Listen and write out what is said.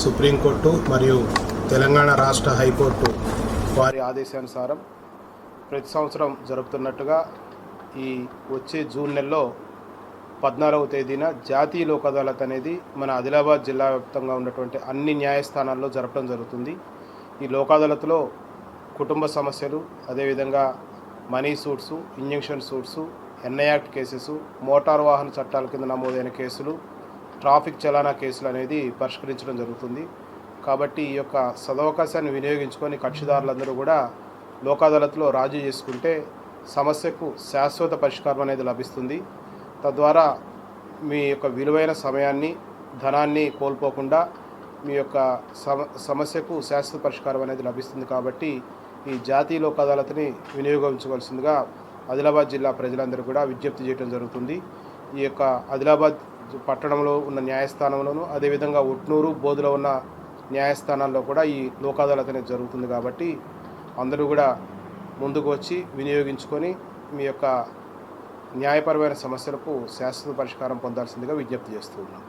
Supreme court మరియు తెలంగాణ రాష్ట్ర high court వారి ఆదేశానుసారం ప్రతి సంవత్సరం జరుపుతున్నట్టుగా ఈ వచ్చే జూన్ నెలలో పద్నాలుగవ తేదీన జాతీయ లోక్ అదాలత్ అనేది మన ఆదిలాబాద్ జిల్లా వ్యాప్తంగా ఉన్నటువంటి అన్ని న్యాయస్థానాల్లో జరపడం జరుగుతుంది. ఈ లోక్ అదాలత్లో కుటుంబ సమస్యలు అదేవిధంగా money suits injunction suits NI act cases motor వాహన చట్టాల కింద నమోదైన కేసులు ట్రాఫిక్ చలానా కేసులు అనేది పరిష్కరించడం జరుగుతుంది. కాబట్టి ఈ యొక్క సదవకాశాన్ని వినియోగించుకొని కక్షిదారులందరూ కూడా లోకాదాలత్లో రాజీ చేసుకుంటే సమస్యకు శాశ్వత పరిష్కారం అనేది లభిస్తుంది. తద్వారా మీ యొక్క విలువైన సమయాన్ని ధనాన్ని కోల్పోకుండా మీ యొక్క సమ సమస్యకు శాశ్వత పరిష్కారం అనేది లభిస్తుంది కాబట్టి ఈ జాతీయ లోక్ అదాలత్ని వినియోగించవలసిందిగా ఆదిలాబాద్ జిల్లా ప్రజలందరూ కూడా విజ్ఞప్తి చేయడం జరుగుతుంది. ఈ యొక్క ఆదిలాబాద్ పట్టణంలో ఉన్న న్యాయస్థానంలోను అదేవిధంగా ఉట్నూరు బోధులో ఉన్న న్యాయస్థానాల్లో కూడా ఈ లోక్ అదాలత్ అనేది జరుగుతుంది కాబట్టి అందరూ కూడా ముందుకు వచ్చి వినియోగించుకొని మీ యొక్క న్యాయపరమైన సమస్యలకు శాశ్వత పరిష్కారం పొందాల్సిందిగా విజ్ఞప్తి చేస్తూ ఉన్నాం.